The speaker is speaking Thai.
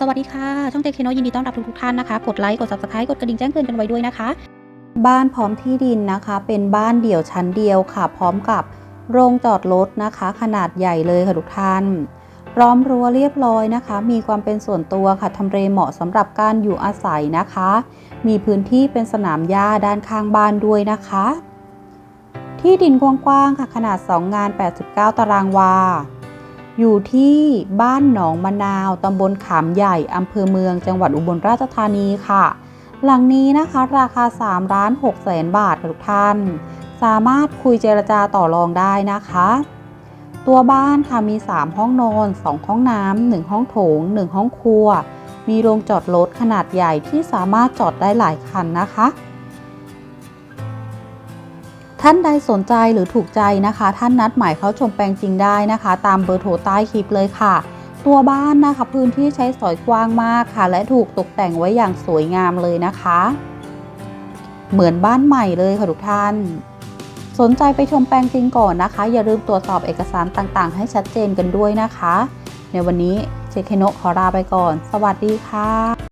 สวัสดีค่ะ ช่องเจคโนยินดีต้อนรับทุกทุกท่านนะคะ กดไลค์ กด subscribe กดกระดิ่งแจ้งเตือนกันไว้ด้วยนะคะ บ้านพร้อมที่ดินนะคะ เป็นบ้านเดี่ยวชั้นเดียวค่ะ พร้อมกับโรงจอดรถนะคะ ขนาดใหญ่เลยค่ะทุกท่านพร้อมรั้วเรียบร้อยนะคะ มีความเป็นส่วนตัวค่ะทำเลเหมาะสำหรับการอยู่อาศัยนะคะ มีพื้นที่เป็นสนามหญ้าด้านข้างบ้านด้วยนะคะ ที่ดินกว้างๆค่ะขนาด 2 งาน 89 ตารางวา อยู่ที่บ้านหนองมะนาวตำบลขามใหญ่อำเภอเมืองจังหวัดอุบลราชธานีค่ะ หลังนี้นะคะราคา3ล้าน6แสนบาทค่ะทุกท่าน สามารถคุยเจรจาต่อรองได้นะคะ ตัวบ้านค่ะมี 3 ห้องนอน 2 ห้องน้ำ1ห้องโถง 1 ห้องครัว มีโรงจอดรถขนาดใหญ่ที่สามารถจอดได้หลายคันนะคะ ท่านใดสนใจหรือถูกใจนะคะ ท่านนัดหมายเขาชมแปลงจริงได้นะคะ ตามเบอร์โทรใต้คลิปเลยค่ะ ตัวบ้านนะคะ พื้นที่ใช้สอยกว้างมากค่ะ และถูกตกแต่งไว้อย่างสวยงามเลยนะคะ เหมือนบ้านใหม่เลยค่ะทุกท่าน สนใจไปชมแปลงจริงก่อนนะคะ อย่าลืมตรวจสอบเอกสารต่างๆ ให้ชัดเจนกันด้วยนะคะ ในวันนี้เจเคโนขอลาไปก่อน สวัสดีค่ะ